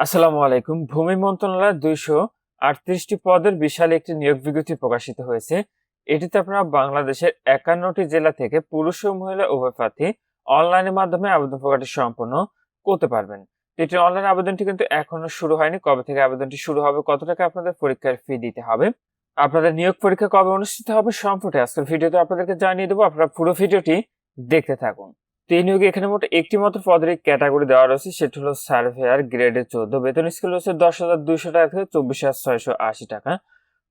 আসসালামু আলাইকুম। ভূমি মন্ত্রণালয়ের দুইশো আটত্রিশটি পদের বিশাল একটি নিয়োগ বিজ্ঞপ্তি প্রকাশিত হয়েছে। এটিতে আপনারা বাংলাদেশের একান্নটি জেলা থেকে পুরুষ ও মহিলা উভয় প্রার্থী অনলাইনের মাধ্যমে আবেদন প্রকাশটি সম্পন্ন করতে পারবেন। এটি অনলাইন আবেদনটি কিন্তু এখনও শুরু হয়নি। কবে থেকে আবেদনটি শুরু হবে, কত টাকা আপনাদের পরীক্ষার ফি দিতে হবে, আপনাদের নিয়োগ পরীক্ষা কবে অনুষ্ঠিত হবে সম্পর্কে আজকের ভিডিওতে আপনাদেরকে জানিয়ে দেবো। আপনারা পুরো ভিডিওটি দেখতে থাকুন। তো এই নিয়োগে এখানে মোট একটি মাত্র পদের ক্যাটাগরি দেওয়া রয়েছে, সেটি হলো সার্ভেয়ার গ্রেডে চোদ্দ। বেতন স্কেল রয়েছে দশ হাজার দুইশো টাকা থেকে চব্বিশ হাজার ছয়শো আশি টাকা।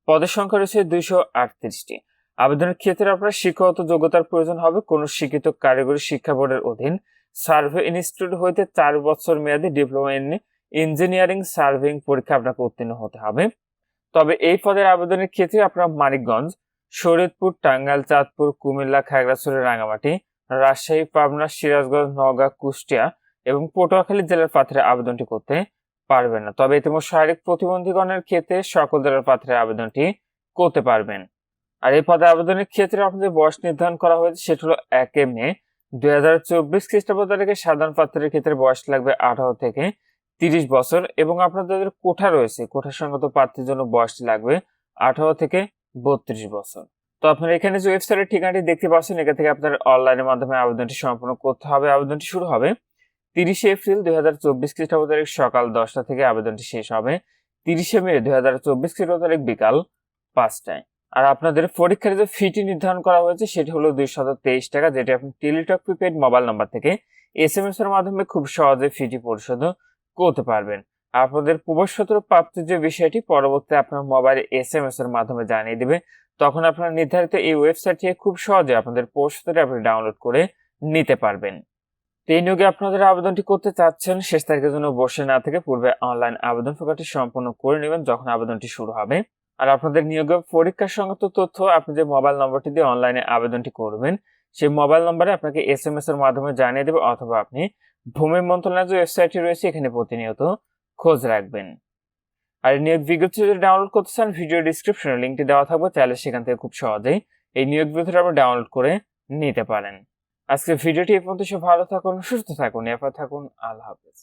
পদের সংখ্যা রয়েছে দুইশো আটত্রিশটি। আবেদনের ক্ষেত্রে আপনার শিক্ষাগত যোগ্যতার প্রয়োজন হবে। কোনো শিক্ষিত কারিগরি শিক্ষা বোর্ডের অধীন সার্ভে ইনস্টিটিউট হইতে চার বছর মেয়াদী ডিপ্লোমা ইন ইঞ্জিনিয়ারিং সার্ভেইং পরীক্ষা আপনাকে উত্তীর্ণ হতে হবে। তবে এই পদের আবেদনের ক্ষেত্রে আপনার মানিকগঞ্জ, শরীয়তপুর, টাঙ্গাইল, চাঁদপুর, কুমিল্লা, খাগড়াছড়ি রাঙামাটি রাজশাহী, পাবনা, সিরাজগঞ্জ, নওগাঁ, কুষ্টিয়া এবং পটুয়াখালী জেলার প্রার্থীরা আবেদনটি করতে পারবেন না। তবে ইতিমধ্যে শারীরিক প্রতিবন্ধীগণের ক্ষেত্রে সকল জেলার প্রার্থীরা আবেদনটি করতে পারবেন। আর এই পদে আবেদনের ক্ষেত্রে আপনাদের বয়স নির্ধারণ করা হয়েছে, সেটা হলো এক মে দুই হাজার চব্বিশ খ্রিস্টাব্দ তারিখে সাধারণ প্রার্থীদের ক্ষেত্রে বয়স লাগবে আঠারো থেকে তিরিশ বছর এবং আপনাদের কোঠা রয়েছে। কোঠা সংগত প্রার্থীর জন্য বয়স লাগবে আঠারো থেকে বত্রিশ বছর। তো আপনারা এখানে যে ওয়েবসাইটের ঠিকানাটি দেখতে পাচ্ছেন, এখান থেকে আপনার অনলাইনের মাধ্যমে আবেদনটি সম্পন্ন করতে হবে। আবেদনটি শুরু হবে তিরিশে এপ্রিল দুই হাজার চব্বিশ খ্রিস্টাব্দ তারিখ সকাল দশটা থেকে আবেদনটি শেষ হবে তিরিশে মে দুই হাজার চব্বিশ খ্রিস্টাব্দ তারিখ বিকাল পাঁচটায়। আর আপনাদের পরীক্ষার যে ফিটি নির্ধারণ করা হয়েছে, সেটি হলো দুইশত তেইশ টাকা, যেটি আপনি টেলিটক প্রিপেড মোবাইল নাম্বার থেকে এস এম এস এর মাধ্যমে খুব সহজে ফিটি পরিশোধ করতে পারবেন। আপনাদের প্রবেশপত্র প্রাপ্তির যে বিষয়টি পরবর্তী আপনার মোবাইলে এস এম এস এর মাধ্যমে জানিয়ে দিবে। তখন আপনারা নির্ধারিত এই ওয়েবসাইট থেকে খুব সহজে আপনাদের প্রশ্নটি আপনি ডাউনলোড করে নিতে পারবেন। তো এই নিয়োগে আপনাদের আবেদনটি করতে চাচ্ছেন, শেষ তারিখের জন্য বসে না থেকে পূর্বে অনলাইন আবেদন প্রকারটি সম্পন্ন করে নেবেন যখন আবেদনটি শুরু হবে। আর আপনাদের নিয়োগে পরীক্ষা সংগত তথ্য, আপনি যে মোবাইল নম্বরটি দিয়ে অনলাইনে আবেদনটি করবেন, সেই মোবাইল নম্বরে আপনাকে এস এম এস এর মাধ্যমে জানিয়ে দেবে অথবা আপনি ভূমি মন্ত্রণালয়ের যে ওয়েবসাইটটি রয়েছে, এখানে প্রতিনিয়ত খোঁজ রাখবেন। আর নিয়োগ বিজ্ঞপ্তি যদি ডাউনলোড করতে চান ভিডিও ডিসক্রিপশনে লিঙ্কটি দেওয়া থাকবে, তাহলে সেখান থেকে খুব সহজেই এই নিয়োগ বিজ্ঞপ্তিটা আপনি ডাউনলোড করে নিতে পারেন। আজকে ভিডিওটি এ পর্যন্ত সব ভালো থাকুন, সুস্থ থাকুন এরপর থাকুন, আল্লাহ হাফেজ।